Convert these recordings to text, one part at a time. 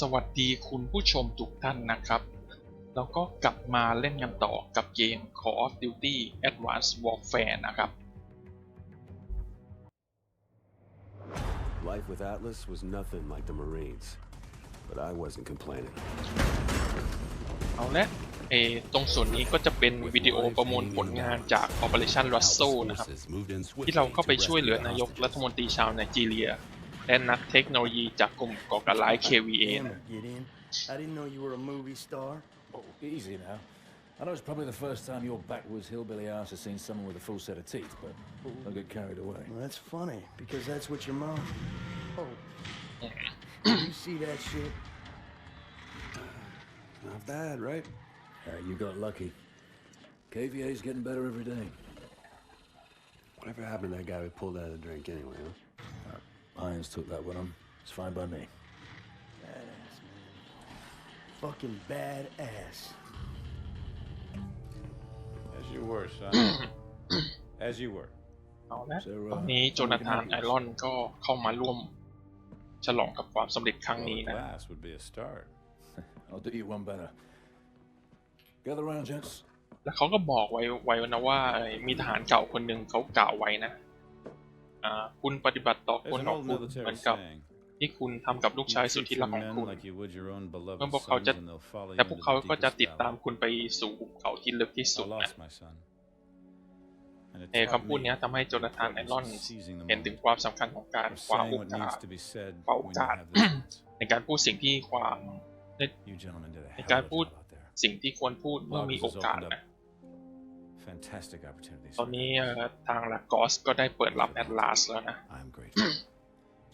สวัสดีคุณผู้ชมทุกท่านนะครับ แล้วก็กลับมาเล่นกันต่อกับเกม Call of Duty Advanced Warfare นะครับ Life with Atlas was nothing like the Marines, but I wasn't complaining. เอาละเออตรงส่วนนี้ก็จะเป็นวิดีโอประมวลผลงานจาก Operation Russell นะครับ ที่เราเข้าไปช่วยเหลือนายกรัฐมนตรีชาวไนจีเรีย และนักเทคโนโลยีจากกลุ่มก่อการร้าย KVA นะ Get in. I didn't know you were a movie star. Oh, easy now. I know it's probably the first time your backwoods hillbilly ass has seen someone with a full set of teeth, but don't get carried away. Well, that's funny because that's what your mom. Oh. Did you see that shit? Not bad, right? Uh, you got lucky. KVA's getting better every day. Whatever happened to that guy we pulled out of the drink anyway, huh? Irons took that one on. It's fine by me. Badass, man. Fucking badass. As you were, son. As you were. เอาละ So, uh, ตอนนี้โจนาธานไอรอนก็เข้ามาร่วม ฉลองกับความสำเร็จครั้ง Well, นี้ a นะ glass would be a start. I'll do you one better. Gather round, gents. แล้วเขาก็บอกไว้ไว้นะว่าเอ่อมีทหารเก่าคนหนึ่งเขากล่าวไว้นะอ่า คุณปฏิบัติต่อค There's น an ของ old คุณเหมื military อนกับ saying. ที่คุณทำกับลูกชายสุดที่รักของ men คุณ like you would your own beloved เมื่อพวกเขา sons จะ and they'll follow แต่ you พวก into เขา the ก็จะ deepest ติดตาม valley. คุณไปสู่หุบเขาที่ลึกที่สุด I นะ lost my son. And it เออ taught คำพูด me เนี้ยทำให้โจนาธานไอรอน seizing the เห็นถึง moment. ความสำคัญของการ Of คว้า saying โอ what กา needs ส to be said คว้า when โอ you กาส have the chance. ในการพูดสิ่งที่ความ You gentlemen did a ใน hell การ of a พูด job out there. สิ่งที่ควรพูดเมื่อมีโอกาสนะ Fantastic opportunities. ตอนนี้เอ่อทางลากอสก็ได้เปิดรับแอดลาสแล้วนะ I'm grateful.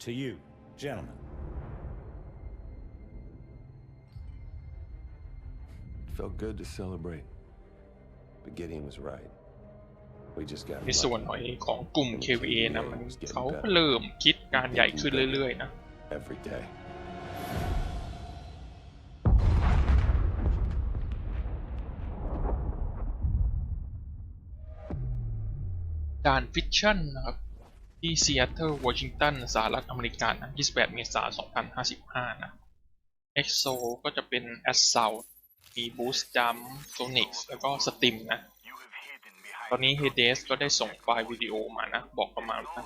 to you, gentlemen. It felt good to celebrate. But Gideon was right. We just got ในส่วน lucky ของกลุ่ม KVA นะมันเขาก็เริ่มคิดการใหญ่ขึ้นเรื่อยๆนะ every day. ด่านฟิชชั่นนะครับ ที่ซีแอตเทิลวอชิงตันสหรัฐอเมริกานะ28 เมษายน 2055 นะเอ็กโซก็จะเป็นแอสเซลมีบูสจัมโซนิกแล้วก็สติมนะ ตอนนี้เฮเดสก็ได้ส่งไฟล์วิดีโอมานะ บอกประมาณว่า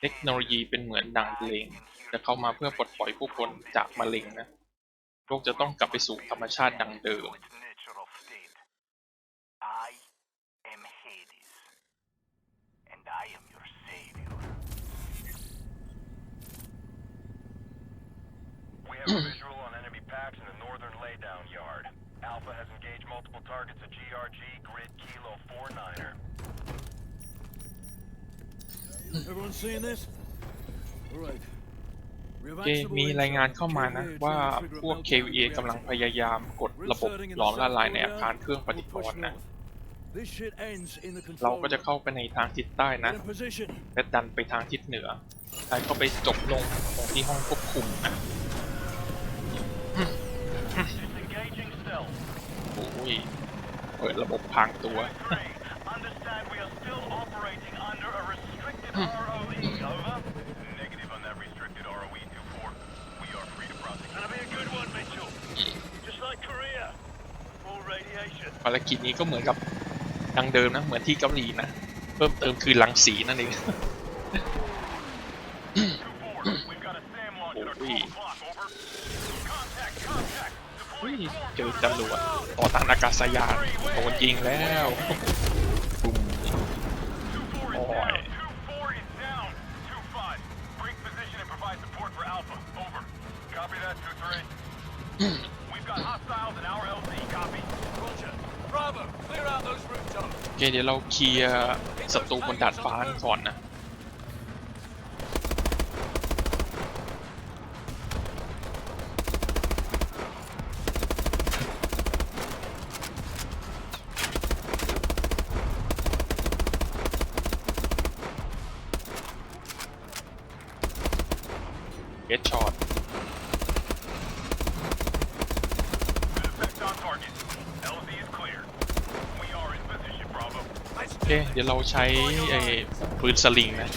เทคโนโลยีเป็นเหมือนดังเพลง จะเข้ามาเพื่อปลดปล่อยผู้คนจากมะเร็งนะ โลกจะต้องกลับไปสู่ธรรมชาติดังเดิม its natural state. I am Hades, and I am your savior. We have a visual on enemy packs in the northern laydown yard. Alpha has engaged multiple targets at GRG Grid Kilo 49er. Everyone seeing this? All right. We have โอเค actionable มีรายงาน intel. เข้ามานะ KVA ว่า trying to trigger a พวก meltdown KVA reactor. กำลังพยายามกด We're ระบบ inserting in หลอม the ละ south ลายในอา corridor. คารเครื่องปฏิ We'll กร push ณ์นะ north. This shit ends in the เรา control ก็จะ room. เข้าไปในทางทิศใต้นะ Get in position. และดันไปทางทิศเหนือใช้เข้าไปจบลงตรงที่ห้องควบคุมนะ Disengaging stealth. โอ้ยเปิดระบบพรางตัว Three. Understand we are still operating under a restricted ROE. Over. Negative on that restricted ROE 24. We are free to prosecute. Gonna be a good one, Mitchell. Just like Korea. Full radiation. ภารกิจนี้ก็เหมือนกับดังเดิมนะ เหมือนที่เกาหลีนะ เพิ่มเติมคือรังสีนั่นเอง 2-4. We've got contact. เฮ้ย Deploying เจอจรวดต่อต้านอากาศยานโดนยิงแล้วบุ้ม2-4 is Oi. down. 2-4 is down. 2-5. Break position and provide support for Alpha. Over. Copy that, 2-3. We've got hostiles in our LZ. Copy. Roger. Bravo. Clear out those rooftops. โอเคเดี๋ยวเราเคลียร์ศัตรูบนดาดฟ้าก่อนนะ เฮดช็อต Good effect on target. LZ is clear. We are in position, Bravo. โอ เค เดี๋ยวเราใช้ไอ้ปืนสลิงนะ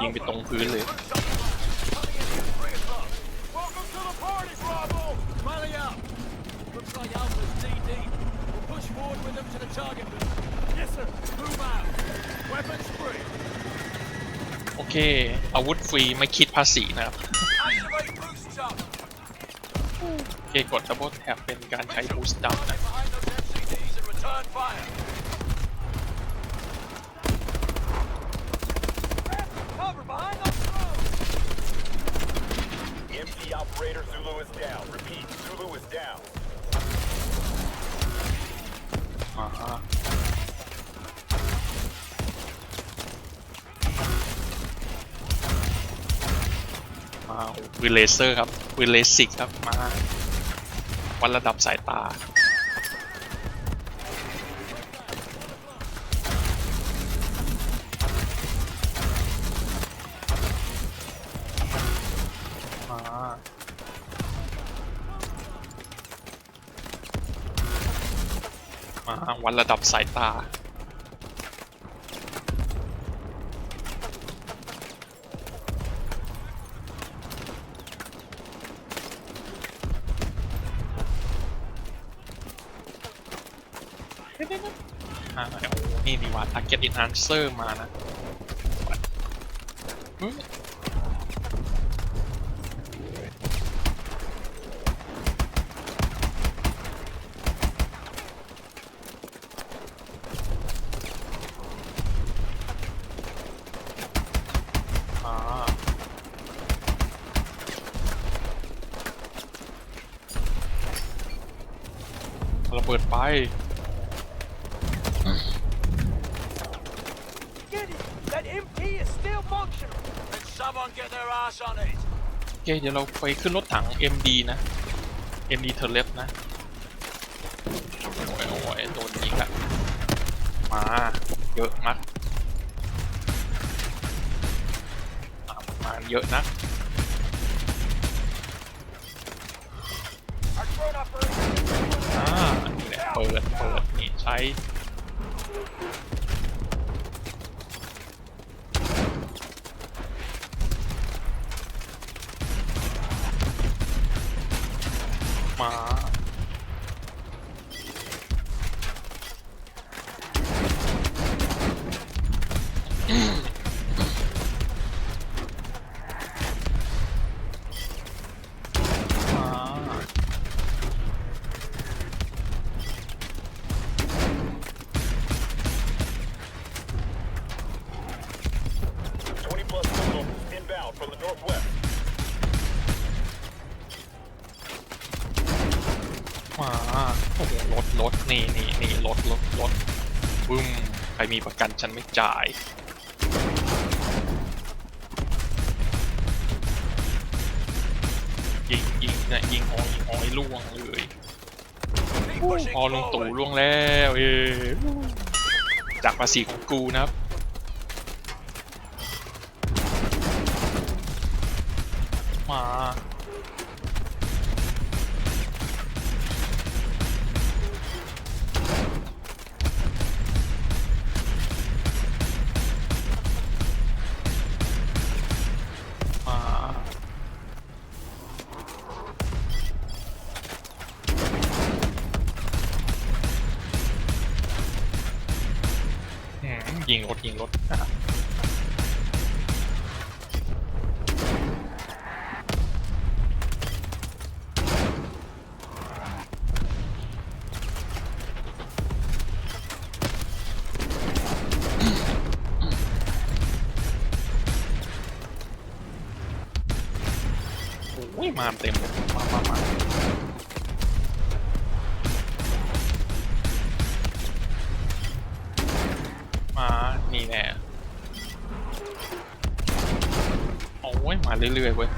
ยิงไปตรงพื้นเลย โอเค อาวุธฟรีไม่คิดภาษีนะครับ เคกด double tap เป็นการใช้ boost down นะอ่าปืนเลเซอร์ครับปืนเลสิกครับมา วัดระดับสายตามามาวัดระดับสายตา อ่าโอ้นี่ดีว่า target enhancer มานะเฮ้ยอ่าระเบิดไป Get it! That MT is still functional. Did someone get their ass on it? โอ เคเดี๋ยวเราไปขึ้นรถถัง MD นะ MD เทเลฟนะ โอ้ยโอ้ยโดนยิงละมา เยอะมากมาเยอะนะอ่านี่แหละเปิด เปิด นี่ใช้ มีประกันฉันไม่จ่ายยิงยิงนะยิงหอยยิงหอยล่วงเลย Keep pushing พอลุงตู่ forward. ล่วงแล้วเอจากภาษีของกูนะครับ ยิงรถยิงรถโอ้ยมาเต็ม โอ้ยมาเรื่อยๆเว้ย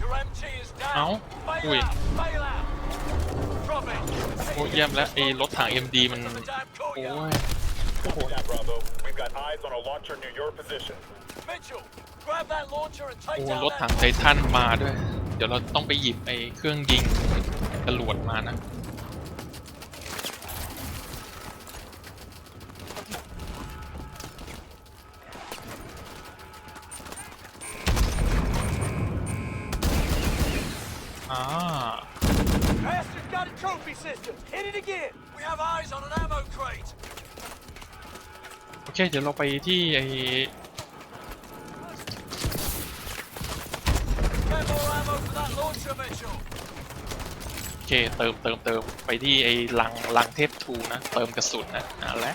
Your MT is เอ้า down. อุ้ย Bail out. Bail out. Drop it. โอ้ยเยี่ยมแล้วไอ้รถถัง MD มัน To the damn โอ้ courtyard. ย โอ้โห Copy that, Bravo. We've got eyes on a launcher near your position. Mitchell, grab that launcher and โอ้ take down รถ that ถังไททันมาด้วย เดี๋ยวเราต้องไปหยิบไอ้เครื่องยิงจรวดมานะอ่า Bastard's got a trophy system. Hit it again. We have eyes on an ammo crate. โอเค เดี๋ยวเราไปที่ไอ้ Get more ammo for that launcher, Mitchell. โอเคเติมเติมเติมไปที่ไอ้ลังลังเทพทูนะ เติมกระสุนนะเอาละ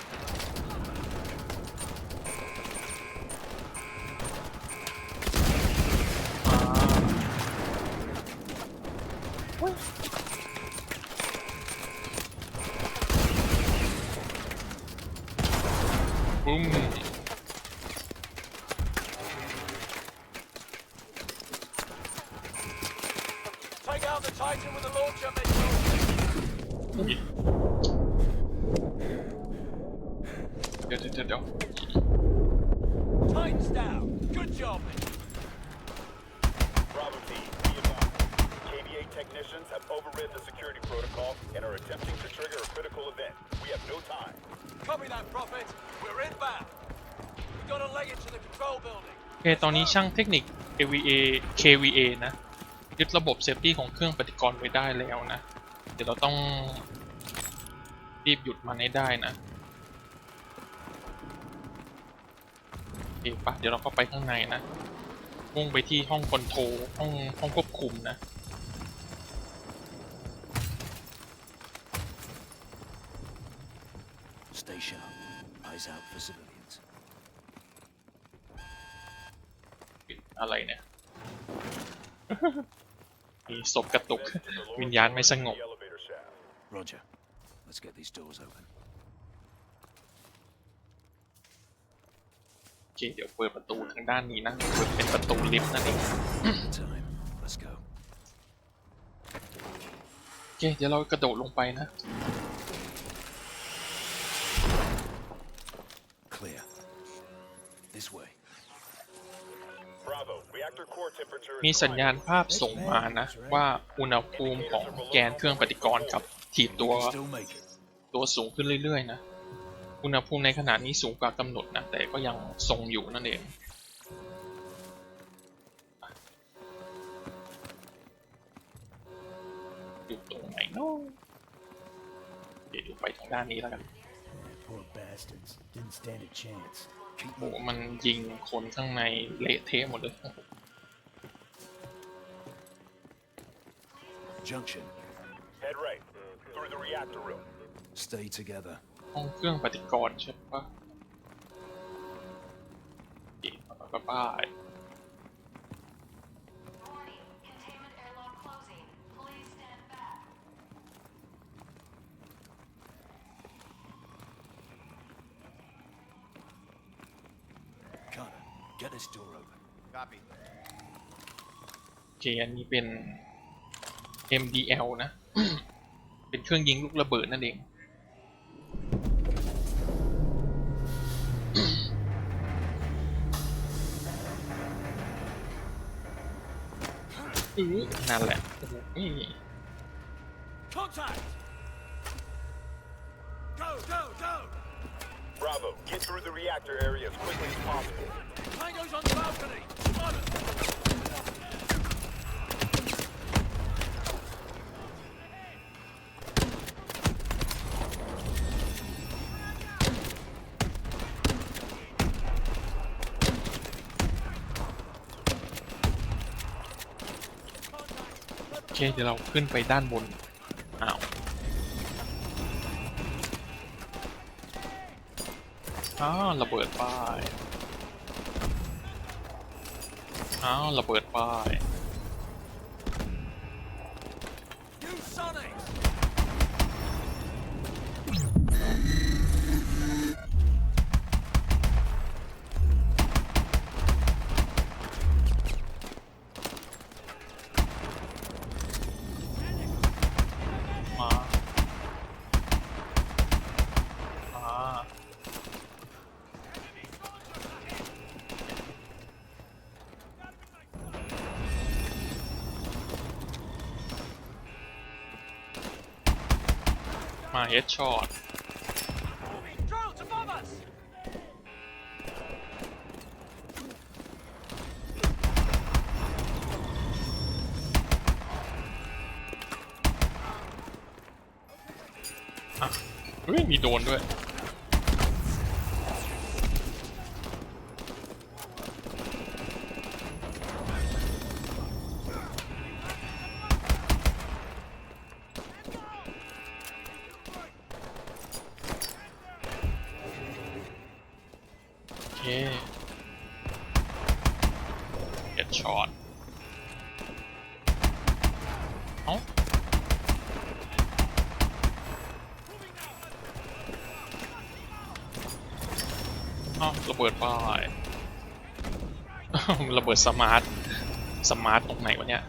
เดี๋ยวเดี๋ยวเดี๋ยวเดี๋ยว Titan's down. Good job, Mitchell. Bravo team, be advised. KVA technicians have overridden the security protocol and are attempting to trigger a critical event. We have no time. Copy that, Prophet. We're inbound. We've got to leg it to the control building. โอเคตอนนี้ช่างเทคนิค KVA KVA นะยึดระบบเซฟตี้ของเครื่องปฏิกรณ์ไว้ได้แล้วนะ เดี๋ยวเราต้องรีบหยุดมันให้ได้นะโอเคปะเดี๋ยวเราก็ไปข้างในนะมุ่งไปที่ห้องคอนโทรลห้องห้องควบคุมนะ Stay sharp. Eyes out for civilians. อะไรเนี่ยมีศพกระตุก วิญญาณไม่สงบ The elevator shaft. Roger. Let's get these doors open. โอเคเดี๋ยวเปิดประตูทางด้านนี้นะเปิดเป็นประตูลิฟต์นั่นเอง Time. Let's go. โอเคเดี๋ยวเรากระโดดลงไปนะ Clear. This way. Bravo, reactor core temperature is มีสัญญาณ rising. ภาพส่งมานะ ว่าอุณหภูมิของแกนเครื่องปฏิกรณ์กับ ถีบตัว We can still make it. ตัวสูงขึ้นเรื่อยๆนะอุณหภูมิในขณะนี้สูงกว่ากำหนดนะ แต่ก็ยังทรงอยู่นั่นเองอยู่ตรงไหนเนาะเดี๋ยวดูไปทางด้านนี้แล้วกัน Poor bastards. Didn't stand a chance. Keep โอ้ moving. มันยิงคนข้างในเละเทะหมดเลยโอ้โห Junction. Head right, through the reactor room. Stay together. ห้องเครื่องปฏิกรณ์ใช่ปะโอเคไปไป Warning, containment airlock closing. Please stand back. Carter, get this door open. Copy. โอเคอันนี้เป็น MDL นะ เป็นเครื่องยิงลูกระเบิดนั่นเองอื้อนั่นแหละโอ้ เคเดี๋ยวเราขึ้นไปด้านบนอ้าวอ้าวระเบิดป้ายอ้าวระเบิดป้าย มาเฮดช็อตเฮ้ยมีโดนด้วย อ้าวระเบิดป้ายระเบิดสมาร์ท สมาร์ทตรงไหนวะเนี่ย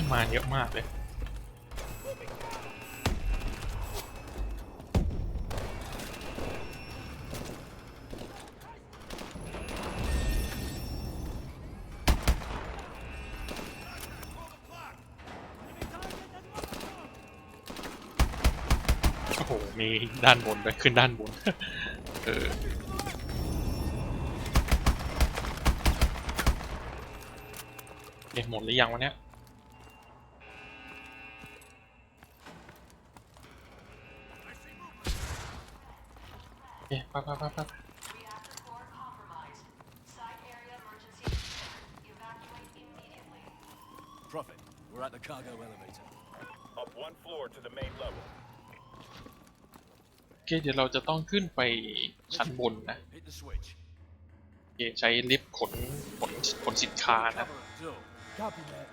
ยมาเยอะมากเลย โอ้โห มีด้านบนด้วยขึ้นด้านบน เออเอ๊ะหมดหรือยังวะเนี่ย เอ๊ะไปไปไปไป Reactor core compromised. Site area emergency declared. Evacuate immediately. Prophet, we're at the cargo elevator. Up one floor to the main level. โอเคเดี๋ยวเราจะต้องขึ้นไปชั้นบนนะ Hit the switch. โอเคใช้ลิฟต์ขนขนขนสินค้านะ Cover it, door. Copy that.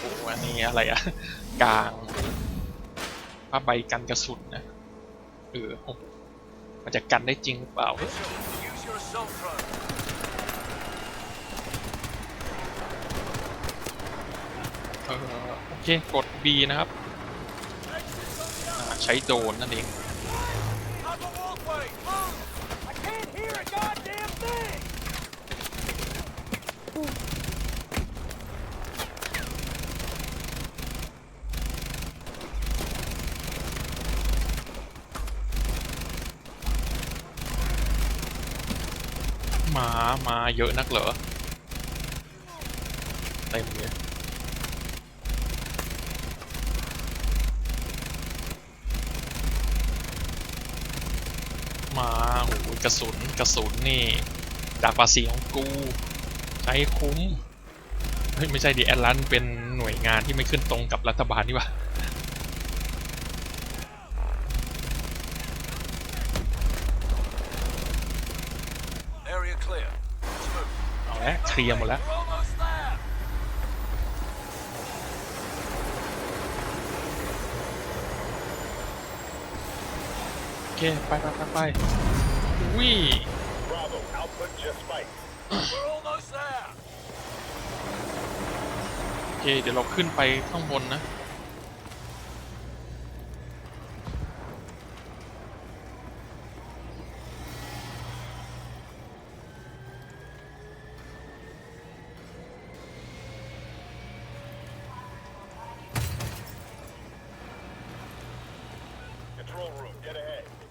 โอ้โหอันนี้อะไรอะกลาง ผ้าใบกันกระสุนนะเออมันจะกันได้จริงหรือเปล่าเออโอเค กด B นะครับ ใช้โดนนั่นเอง มามาเยอะนักเหรอเต็มเลยมาโอ้โหกระสุนกระสุนนี่จากภาษีของกูใช้คุ้มเฮ้ยไม่ใช่ดิแอดลันเป็นหน่วยงานที่ไม่ขึ้นตรงกับรัฐบาลนี่ว่า Area clear. Let's move. เอา ละเคลียร์หมดแล้ว We're almost there! โอเคไปไปไปไปวิ่ Bravo, output just spiked. We're almost there! โอเค เดี๋ยวเราขึ้นไปข้างบนนะ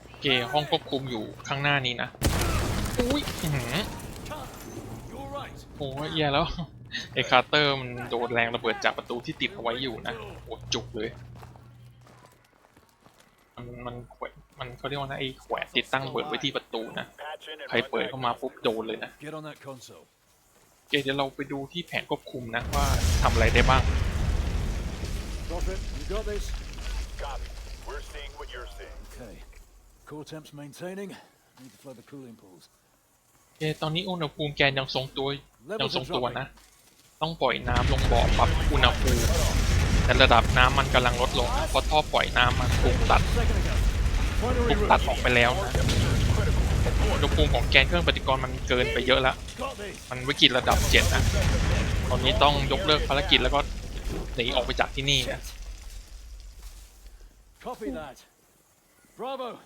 โอเคห้องควบคุมอยู่ข้างหน้านี้นะอุ้ยอื้อหือ You're right. โอ้ยแย่แล้วไอ้คาร์เตอร์มันโดนแรงระเบิดจากประตูที่ติดเอาไว้อยู่นะโอ้จุกเลย มันมันแขวนมันเขาเรียกว่านะไอ้แขวนติดตั้งระเบิดไว้ที่ประตูนะ Patch in and ใคร run เปิด back เข้ามาปุ๊บโดนเลยนะ Get on that console. โอเคเดี๋ยวเราไปดูที่แผนควบคุมนะว่าทำอะไรได้บ้าง Prophet, you got this? Copy. We're seeing what you're seeing. Okay. Core temps maintaining. Need to flood the cooling pools. โอเคตอนนี้อุณหภูมิแกนยังทรงตัวยังทรงตัวนะ ต้องปล่อยน้ำลงบ่อปรับอุณหภูมิแต่ระดับน้ำมันกำลังลดลงนะเพราะท่อปล่อยน้ำมันถูกตัด Second ago. ถูกตัดออกไปแล้วนะอุณหภูมิของแกนเครื่องปฏิกรณ์มันเกินไปเยอะแล้ว Got this. มันวิกฤตระดับเจ็ดนะ ตอนนี้ต้องยกเลิกภารกิจแล้วก็หนีออกไปจากที่นี่นะ Copy that. Bravo.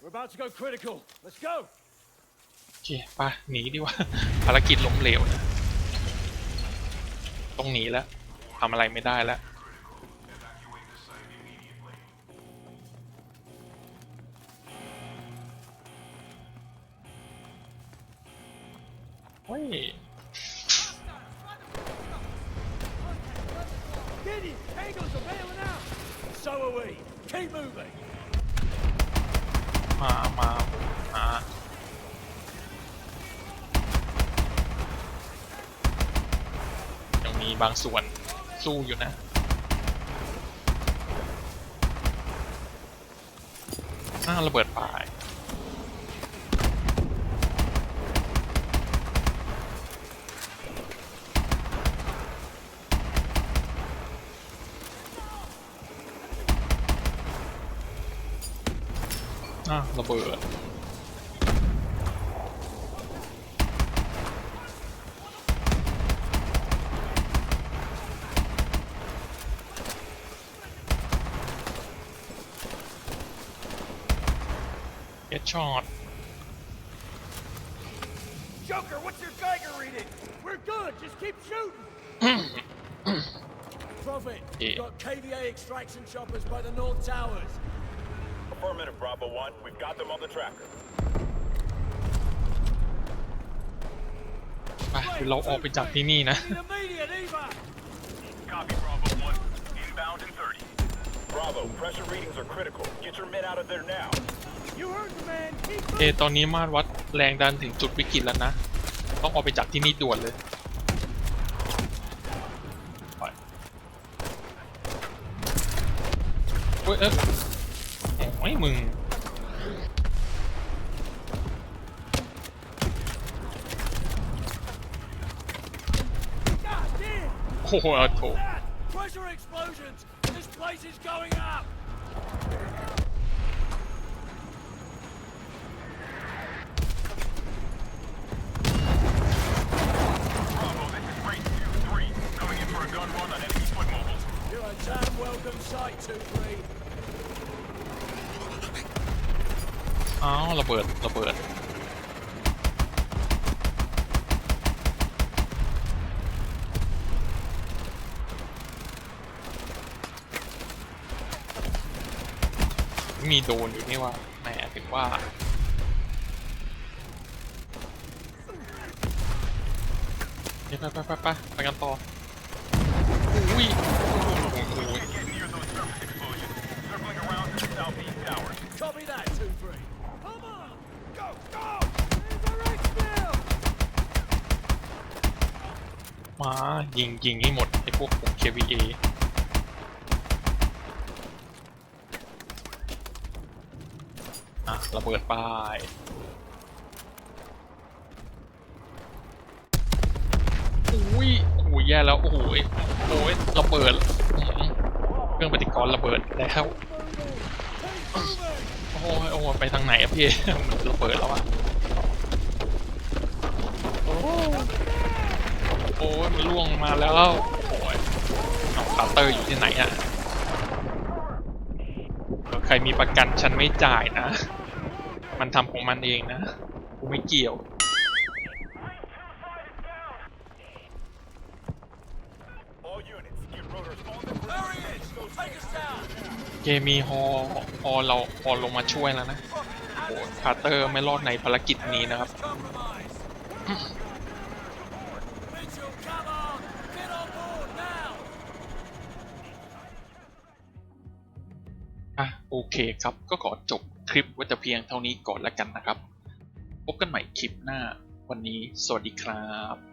We're about to go critical. Let's go. โอเคไปหนีดีกว่า ภารกิจล้มเหลวนะต้องหนีแล้วทำอะไรไม่ได้แล้วเฮ้ย Gideon, Angles are bailing out. So are we. Keep moving. มามามายังมีบางส่วนสู้อยู่นะอ้างระเบิดป่าย อ้าวระเบิดเก็ตช็อต Joker, what's your Geiger reading? We're good. Just keep shooting. Prophet, Yeah. we've got KVA extraction choppers by the North Towers. Affirmative, Bravo 1. We've got them on the tracker. ไปเดี๋ยวเราออกไปจากที่นี่นะ Need immediate evac. Copy, Bravo 1. Inbound in 30. Bravo, pressure readings are critical. Get your men out of there now. You heard the man. Keep โอเคตอนนี้มาตรวัดแรงดันถึงจุดวิกฤตแล้วนะ ต้องออกไปจากที่นี่ด่วนเลย ไปเฮ้ยเอ๊ะโอ้ย มึง God damn. โอ้โหเอาโถ That! Pressure explosions. This place is going up. Bravo, this is Race 2-3. Coming in for a gun run on enemy foot mobiles. You're a damn welcome sight, 2-3. อ้าวระเบิดระเบิดมีโดนอยู่นี่ว่าแหมถึงว่าไปไปไปไปไปไปกันต่ออุ้ยโอ้โห Get near those surface explosions. Circling around to the southeast towers. Copy that, 2-3. Come on. Go, go. Hands are right still. มา ยิงยิงให้หมดไอ้พวกผม KVA อะระเบิดป้ายอุ้ยโอ้โหแย่แล้ว โอ้โหโอ้ยระเบิด เครื่องปฏิกรณ์ระเบิดแล้วโอ้โหโอ้โหไปทางไหนอะพี่ มันระเบิดแล้วอะโอ้โอ้ย มันล่วงมาแล้วโอ้ยเอาคาเตอร์อยู่ที่ไหนอะใครมีประกันฉันไม่จ่ายนะ มันทำของมันเองนะ กูไม่เกี่ยวเกมีฮอฮอเราฮอลงมาช่วยแล้วนะโอ้คาร์เตอร์ไม่รอดในภารกิจนี้นะครับ โอเคครับก็ขอจบคลิปไว้แต่เพียงเท่านี้ก่อนแล้วกันนะครับ พบกันใหม่คลิปหน้าวันนี้สวัสดีครับ